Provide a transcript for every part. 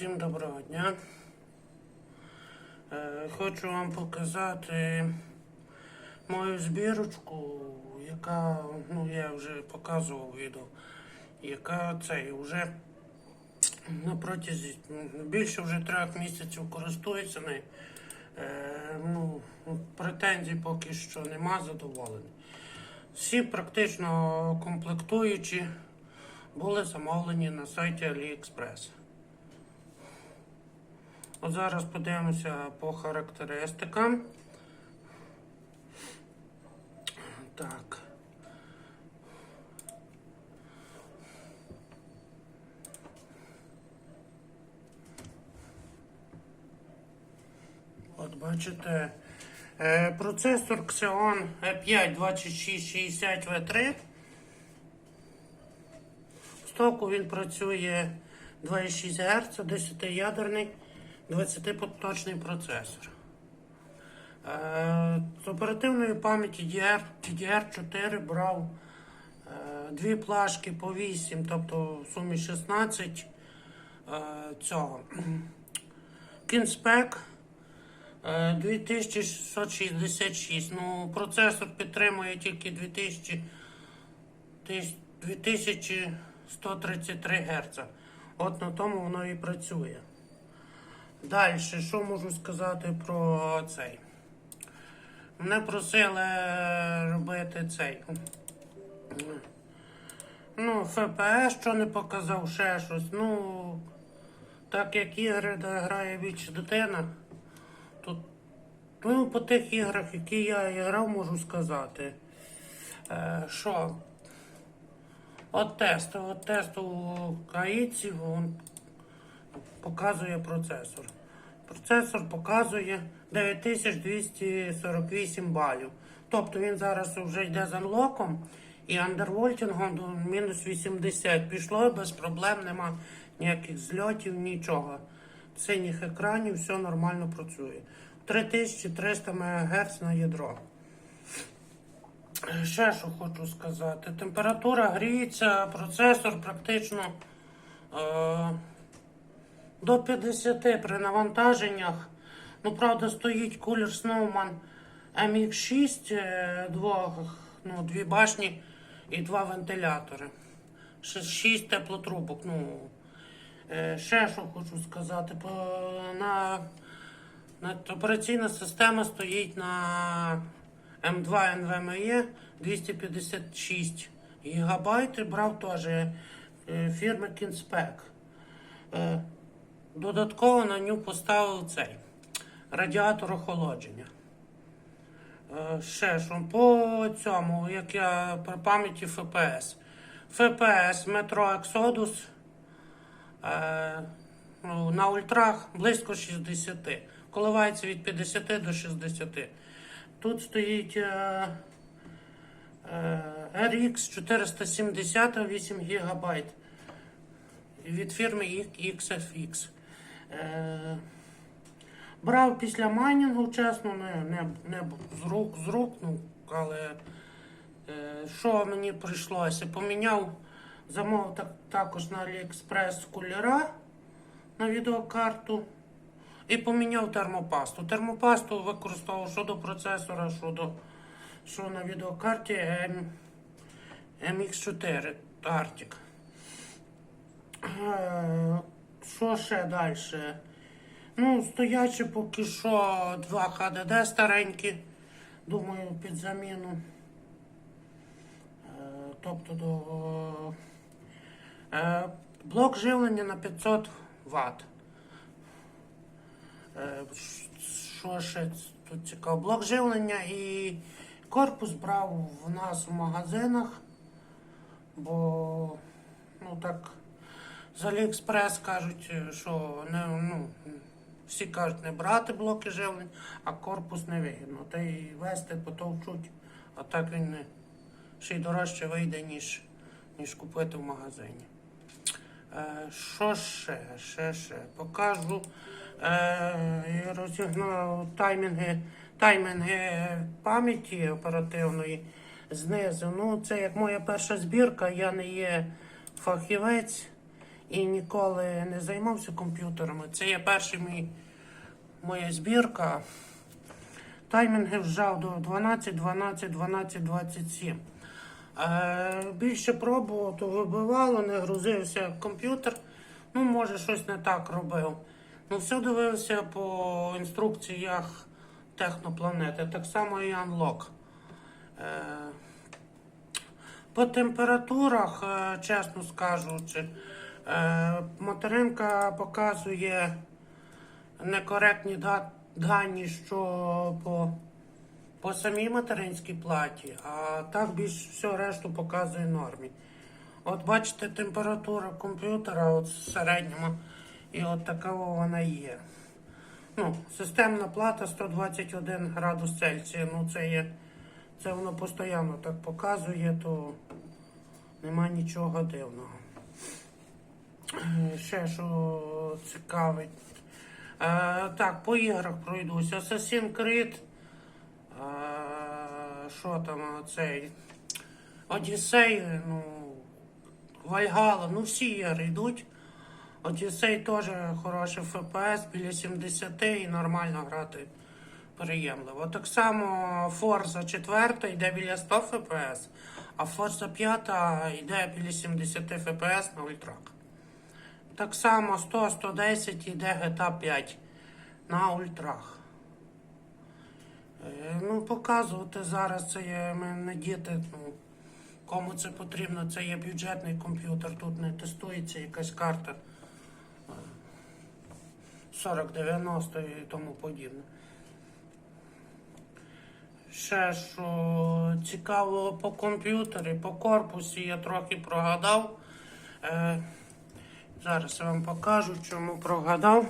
Всім доброго дня. Е, Хочу вам показати мою збірочку, яка, ну я вже показував відео, яка цей вже на протязі більше вже трьох місяців користується нею. Е, ну, претензій поки що нема задоволений. Всі практично комплектуючі були замовлені на сайті AliExpress. От зараз подивимося по характеристикам. Так. От бачите, е, процесор Xeon E5 2660 V3. В стоку він працює 2,6 Гц, 10-ядерний, 20-поточний процесор. Е, З оперативної пам'яті DDR, DDR4 брав е, дві плашки по 8, тобто в сумі 16 е, цього. Кінспек е, 2666. Ну, процесор підтримує тільки 2000, 2133 Гц. От на тому воно і працює. Далі, що можу сказати про цей? Мене просили робити цей. Ну, ФПС, що не показав, ще щось. Ну, так як ігри, де грає більше дитина, то ну, по тих іграх, які я грав, можу сказати. Е, що? От тест, от тест у КАІЦів, він показує процесор. Процесор показує 9248 балів. Тобто він зараз вже йде з анлоком і андервольтингом мінус 80. Пішло без проблем, нема ніяких зльотів, нічого. Синіх екранів, все нормально працює. 3300 МГц на ядро. Ще що хочу сказати. Температура гріється, процесор практично е, до 50 при навантаженнях. Ну, правда, стоїть кулер Snowman MX6, е, двох, ну, дві башні і два вентилятори. Шість теплотрубок. Ну, е, ще що хочу сказати. На, на, операційна система стоїть на М2 NVMe 256 гігабайт. Брав теж е, фірми Kinspec. Додатково на нього поставив цей радіатор охолодження. Е, Ще що по цьому, як я при пам'яті ФПС. ФПС Metro Exodus е, на ультрах близько 60. Коливається від 50 до 60. Тут стоїть е, е, RX 470 8 ГБ від фірми XFX. Е, брав після майнінгу, чесно, не, не, не з рук, з рук, ну, але е, що мені прийшлося? Поміняв, замовив так, також на AliExpress кулера на відеокарту і поміняв термопасту. Термопасту використовував що до процесора, що, до, що на відеокарті M, MX4 Arctic. Е, Що ще далі? Ну, стоячі поки що два ХДД старенькі. Думаю, під заміну. Е, Тобто до е, блок живлення на 500 Вт. Е, Що ще тут цікаво? Блок живлення і корпус брав в нас в магазинах, бо ну так. З Аліекспрес кажуть, що не, ну, всі кажуть не брати блоки живлень, а корпус не вигідно. Та й вести потовчуть, а так він не, ще й дорожче вийде, ніж, ніж купити в магазині. Е, що ще? Ще, ще. Покажу. Е, розігнав таймінги, таймінги пам'яті оперативної знизу. Ну, це як моя перша збірка, я не є фахівець. І ніколи не займався комп'ютерами. Це є перший мій моя збірка. Таймінги вжав до 12, 12, 12, 27. Е, більше пробував, то вибивало, не грузився комп'ютер. Ну, може, щось не так робив. Ну, все дивився по інструкціях технопланети. Так само і Unlock. Е, по температурах, е, чесно скажучи, е, материнка показує некоректні дані, що по, по самій материнській платі, а так більш все решту показує нормі. От бачите, температура комп'ютера от в середньому, і от така вона є. Ну, системна плата 121 градус Цельсія. Ну, це є. Це воно постійно так показує, то нема нічого дивного. Е, Ще що цікавить. Е, так, по іграх пройдусь. Assassin's Creed. Е, що там цей? Одіссей, ну, Вальгала, ну всі ігри йдуть. Одіссей теж хороший FPS, біля 70 і нормально грати приємливо. Так само Forza 4 йде біля 100 FPS, а Forza 5 йде біля 70 FPS на ультрах. Так само 100-110 йде GTA 5 на ультрах. Е, Ну, показувати зараз це є ми діти. Ну, кому це потрібно, це є бюджетний комп'ютер, тут не тестується якась карта. 4090 і тому подібне. Ще що цікаво по комп'ютері, по корпусі я трохи прогадав. Зараз я вам покажу, чому прогадав.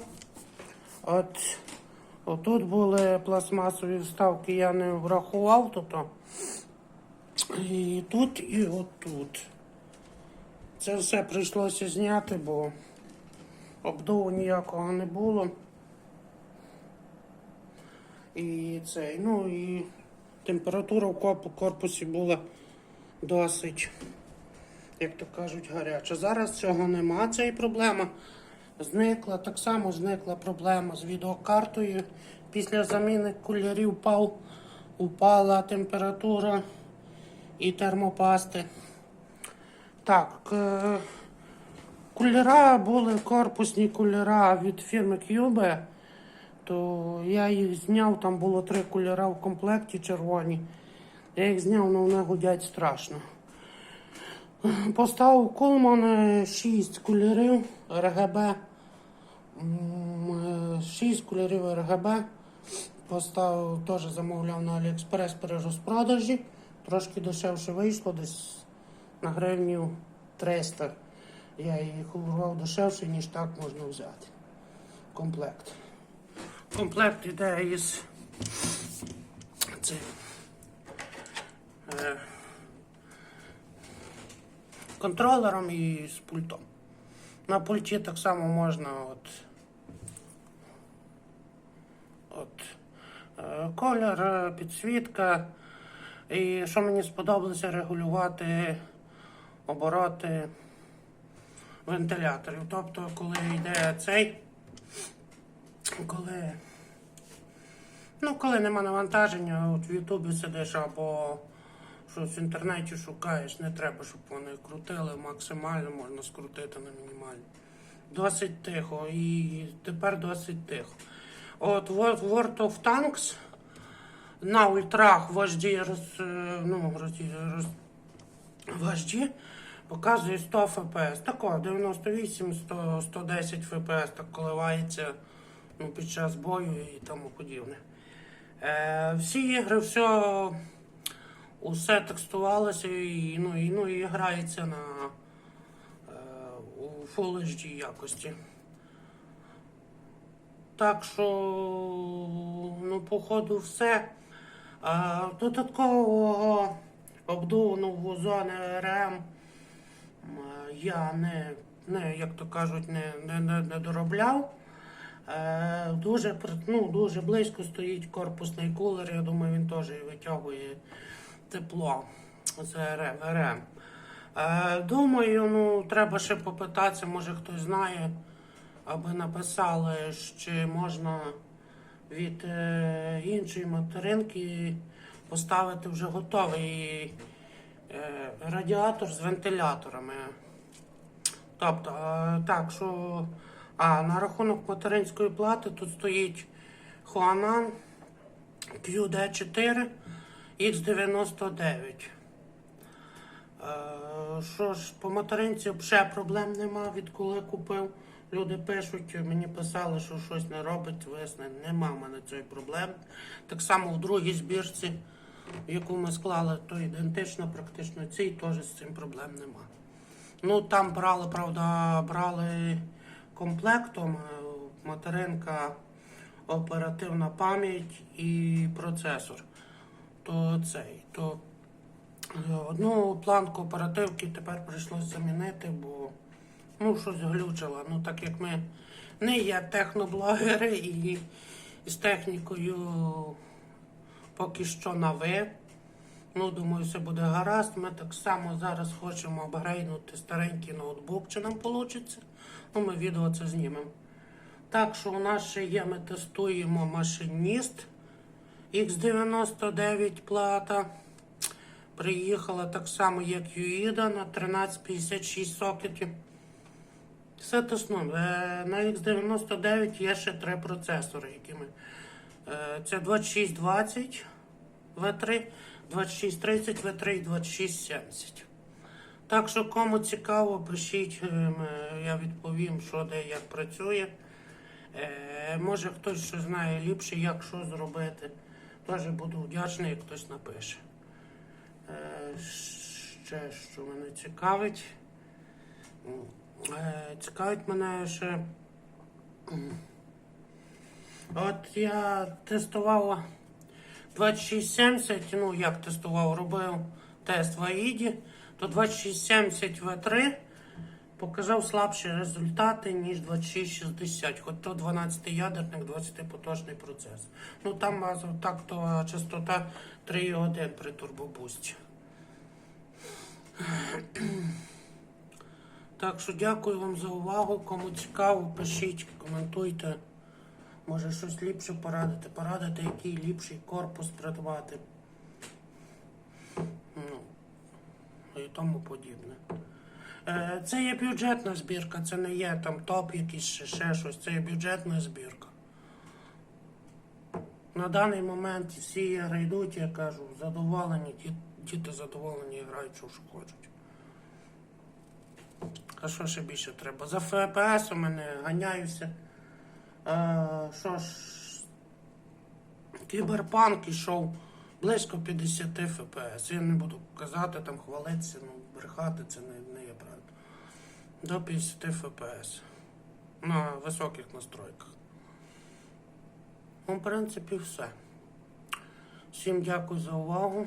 От отут були пластмасові вставки, я не врахував тут. І тут, і отут. Це все прийшлося зняти, бо обдуву ніякого не було. І цей, ну і температура в корпусі була досить, як то кажуть, гаряча. Зараз цього нема, цієї проблеми. Зникла, так само зникла проблема з відеокартою. Після заміни кулерів впав, упала температура і термопасти. Так, кулера були корпусні кулера від фірми Cube. То я їх зняв, там було три кольора в комплекті червоні. Я їх зняв, але вони гудять страшно. Поставив Кулман 6 кольорів RGB. 6 кольорів RGB. Поставив, теж замовляв на AliExpress при розпродажі. Трошки дешевше вийшло, десь на гривню 300. Я їх урвав дешевше, ніж так можна взяти. Комплект. Комплект іде із цим. Контролером і з пультом. На пульті так само можна от, от е, колір, е, підсвітка. І що мені сподобалося регулювати обороти вентиляторів. Тобто, коли йде цей, коли, ну, коли нема навантаження, от в Ютубі сидиш або щось в інтернеті шукаєш, не треба, щоб вони крутили максимально, можна скрутити на мінімально. Досить тихо і тепер досить тихо. От World of Tanks на ультрах в HD, роз, е, ну, роз, роз, в HD показує 100 FPS. Тако, 98, 100, 110 FPS так коливається ну, під час бою і тому подібне. Е, всі ігри, все, усе текстувалося і, ну, і, ну, і грається на е, Full HD якості. Так що, ну, походу, все. А, додаткового обдуваного зони РМ м, я не, не як то кажуть, не, не, не, не доробляв. Е, дуже, ну, дуже близько стоїть корпусний кулер, я думаю, він теж витягує тепло з. РМ. Е, думаю, ну, треба ще попитатися, може хтось знає, аби написали, чи можна від е, іншої материнки поставити вже готовий е, радіатор з вентиляторами. Тобто, так, що а, на рахунок материнської плати тут стоїть Huanan QD4 X99. Е, Що ж, по материнці ще проблем нема, відколи купив. Люди пишуть, мені писали, що щось не робить, весне. Нема в мене цієї проблеми. Так само в другій збірці, яку ми склали, то ідентично, практично цій теж з цим проблем нема. Ну там брали, правда, брали комплектом е, материнка, оперативна пам'ять і процесор. То цей, то е, одну планку оперативки тепер прийшлося замінити, бо ну щось глючило. Ну так як ми не є техноблогери і з технікою поки що на ви. Ну, думаю, все буде гаразд. Ми так само зараз хочемо апгрейднути старенький ноутбук, чи нам вийде. Ну, ми відео це знімемо. Так що у нас ще є, ми тестуємо машиніст X99 плата. Приїхала так само, як UIDA на 1356 сокетів. Все тесно. Е, На X99 є ще три процесори, які. Е, Це 2620 V3, 2630 V3 і 2670. Так що кому цікаво, пишіть, е, я відповім, що де як працює. Може хтось що знає ліпше, як що зробити. Теж буду вдячний, як хтось напише. Е, Ще що мене цікавить. Е, Цікавить мене ще. От я тестував 2670, ну як тестував, робив тест в AID, то 2670 V3 показав слабші результати, ніж 2660, хоч то 12 ядерник, 20 поточний процес. Ну там так то частота 3,1 при турбобусті. Так що дякую вам за увагу. Кому цікаво, пишіть, коментуйте. Може щось ліпше порадити, порадити, який ліпший корпус придбати. Ну, і тому подібне. Е, Це є бюджетна збірка, це не є там топ якийсь ще, щось, це є бюджетна збірка. На даний момент всі ігри йдуть, я кажу, задоволені, діти задоволені грають, що хочуть. А що ще більше треба? За ФПС у мене ганяюся. Е, що ж, кіберпанк ішов близько 50 ФПС. Я не буду казати, там хвалитися, ну, брехати, це не, не є правда. До 50 ФПС. На високих настройках. Ну, в принципі, все. Всім дякую за увагу.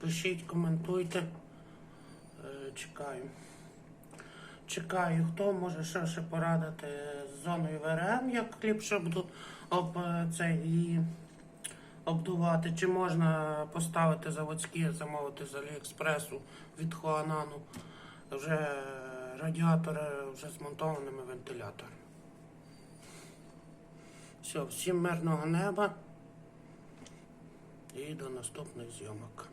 Пишіть, коментуйте. Е, Чекаю. Чекаю, хто може ще, ще порадити з зоною ВРМ, як ліпше буду об, е, це, і обдувати. Чи можна поставити заводські, замовити з Аліекспресу від Хуанану вже радіатори вже змонтованими вентиляторами. Все, всім мирного неба і до наступних зйомок.